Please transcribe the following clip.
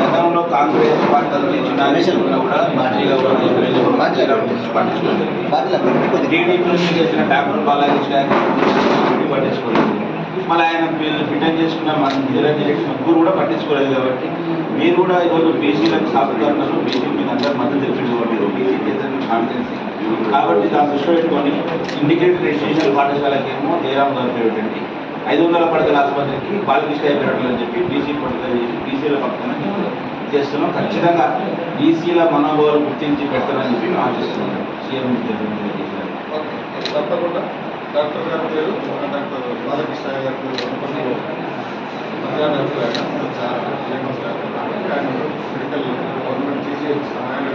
గతంలో కాంగ్రెస్ పార్టీలు గెలిచిన కూడా మాజీ గవర్నమెంట్ టీడీపీ నుంచి గెలిచిన ఠాకూర్ బాలాజీ పట్టించుకోలేదు. మళ్ళీ ఆయన రిటర్న్ చేసుకున్న మన జగన్ ముగ్గురు కూడా పట్టించుకోలేదు కాబట్టి మీరు కూడా ఈరోజు బీసీలకు సాగుతారు బీసీ మీద అందరూ మద్దతు తెప్పించుకోండి బీసీ కాన్ఫిడెన్స్ కాబట్టి దాని దృష్టిలో పెట్టుకొని ఇండికేటర్ రిజిస్ట్రేషన్ పాఠశాలకేమో జయరామ్ గారు పెట్టండి ఐదు వందల పడకల ఆసుపత్రికి బాలకృష్ణ పెట్టాలని చెప్పి బీసీ పడకలు చేసి బీసీల పక్కన చేస్తున్నాం. ఖచ్చితంగా బీసీల మనోభావాలు గుర్తించి పెడతారని చెప్పి మేము ఆశిస్తున్నాం. సీఎం తప్పకుండా. డాక్టర్ గారు పేరు డాక్టర్ బాలకృష్ణ గారు మెడికల్ గవర్నమెంట్ జీసీహెచ్ ఆయన